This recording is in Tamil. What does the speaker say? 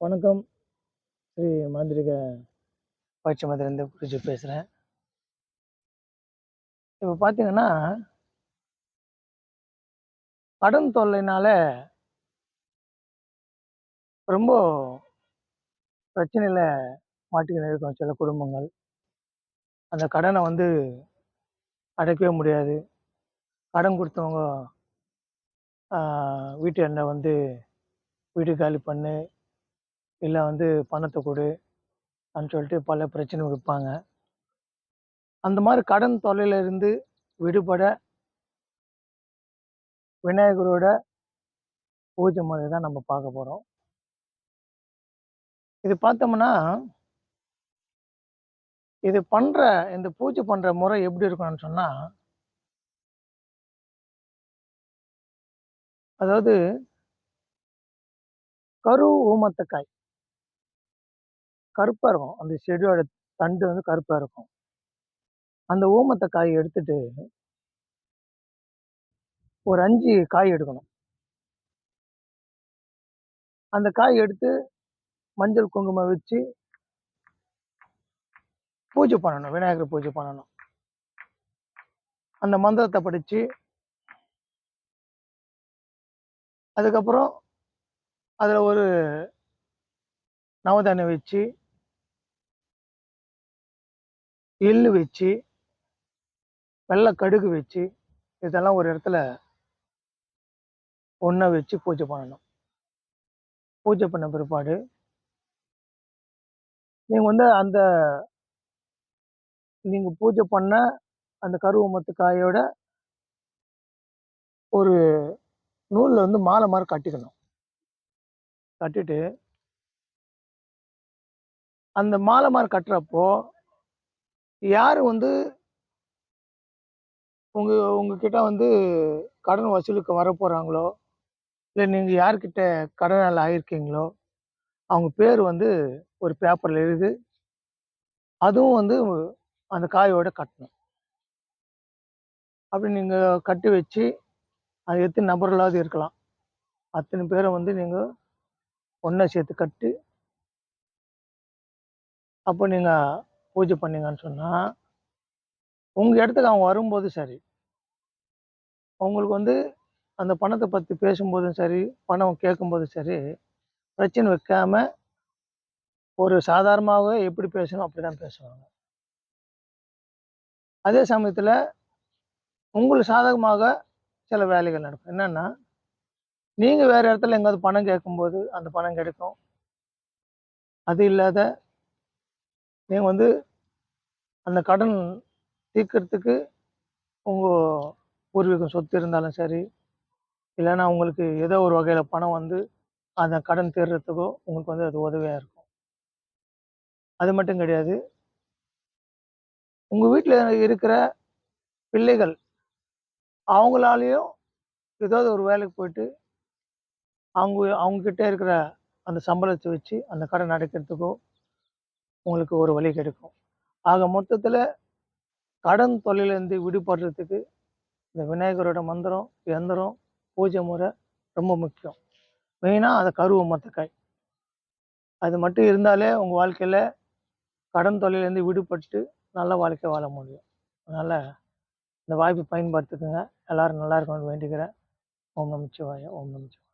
வணக்கம். ஸ்ரீ மாந்திரிக. பயிற்சி மந்திரிலேருந்து குருஜி பேசுகிறேன் இப்போ பார்த்தீங்கன்னா கடன் தொல்லைனால ரொம்ப பிரச்சனையில் மாட்டிக்கிட்டு இருக்கும் சில குடும்பங்கள். அந்த கடனை வந்து அடைக்கவே முடியாது. கடன் கொடுத்தவங்க வீட்டு எண்ணெய் வந்து வீடு காலி பண்ணு இல்லை வந்து பணத்தை கொடு அப்படின்னு சொல்லிட்டு பல பிரச்சனை வைப்பாங்க. அந்த மாதிரி கடன் தொல்லையிலிருந்து விடுபட விநாயகரோட பூஜை முறை தான் நம்ம பார்க்க போகிறோம் இது பார்த்தோம்னா இது பண்ணுற இந்த பூஜை பண்ணுற முறை எப்படி இருக்கணும்னு சொன்னால் அதாவது கரு ஊமத்தக்காய். கருப்பாக இருக்கும் அந்த செடியோட தண்டு வந்து கருப்பாக இருக்கும் அந்த ஊமத்தக்காய் எடுத்துட்டு ஒரு அஞ்சு காய் எடுக்கணும். அந்த காய் எடுத்து மஞ்சள் குங்குமம் வச்சு பூஜை பண்ணணும். விநாயகர் பூஜை பண்ணணும். அந்த மந்திரத்தை படித்து அதுக்கப்புறம் அதில் ஒரு நவதானியம் வச்சு எள்ளு வச்சு வெள்ளை கடுகு வச்சு இதெல்லாம் ஒரு இடத்துல ஒன்றா வச்சு பூஜை பண்ணணும். பூஜை பண்ண பிற்பாடு நீங்கள் வந்து அந்த நீங்கள் பூஜை பண்ண அந்த கருவமத்து காயோட ஒரு நூலில் வந்து மாலை மாதிரி கட்டிக்கணும். கட்டிட்டு அந்த மாலை மாதிரி கட்டுறப்போ யார் வந்து உங்க உங்ககிட்ட வந்து கடன் வசூலுக்கு வர போகிறாங்களோ இல்லை நீங்கள் யார்கிட்ட கடனால் ஆகியிருக்கீங்களோ அவங்க பேர் வந்து ஒரு பேப்பரில் எழுது அதுவும் வந்து அந்த காயோட கட்டணும். அப்படி நீங்கள் கட்டி வச்சு அது எத்தனை நபர்களாவது இருக்கலாம். அத்தனை பேரை வந்து நீங்கள் ஒன்றா சேர்த்து கட்டி அப்போ நீங்க பூஜை பண்ணீங்கன்னு சொன்னா உங்க இடத்துக்கு அவங்க வரும்போது சரி. உங்களுக்கு வந்து அந்த பணத்தை பற்றி பேசும்போதும் சரி பணம் கேட்கும்போதும் சரி பிரச்சனை வைக்காம ஒரு சாதாரணமாகவே எப்படி பேசணும் அப்படிதான் பேசுவாங்க. அதே சமயத்தில் உங்களுக்கு சாதகமாக சில வேலைகள் நடக்கும். என்னன்னா நீங்க வேற இடத்துல எங்காவது பணம் கேட்கும்போது அந்த பணம் கிடைக்கும். அது இல்லாத நீங்க வந்து அந்த கடன் தீர்க்கறதுக்கு உங்க பூர்வீகம் சொத்து இருந்தாலும் சரி இல்லைன்னா உங்களுக்கு ஏதோ ஒரு வகையில பணம் வந்து அந்த கடன் தீர்றதுக்கோ உங்களுக்கு வந்து அது உதவியா இருக்கும். அது மட்டும் கிடையாது. உங்க வீட்டில் இருக்கிற பிள்ளைகள் அவங்களாலேயும் ஏதாவது ஒரு வேலைக்கு போயிட்டு அவங்க அவங்கக்கிட்ட இருக்கிற அந்த சம்பளத்தை வச்சு அந்த கடன் அடைக்கிறதுக்கோ உங்களுக்கு ஒரு வழி கிடைக்கும். ஆக மொத்தத்தில் கடன் தொல்லையிலேருந்து விடுபடுறதுக்கு இந்த விநாயகரோட மந்திரம் எந்திரம் பூஜை முறை ரொம்ப முக்கியம். மெயினாக அதை கருவ மொத்தக்காய். அது மட்டும் இருந்தாலே உங்கள் வாழ்க்கையில் கடன் தொல்லையிலேருந்து விடுபட்டு நல்ல வாழ்க்கை வாழ முடியும். அதனால் இந்த வாய்ப்பை பயன்படுத்திக்கோங்க. எல்லோரும் நல்லா இருக்கணும்னு வேண்டிக்கிறேன். ஓம் நமச்சிவாய ஓம் நமச்சிவாய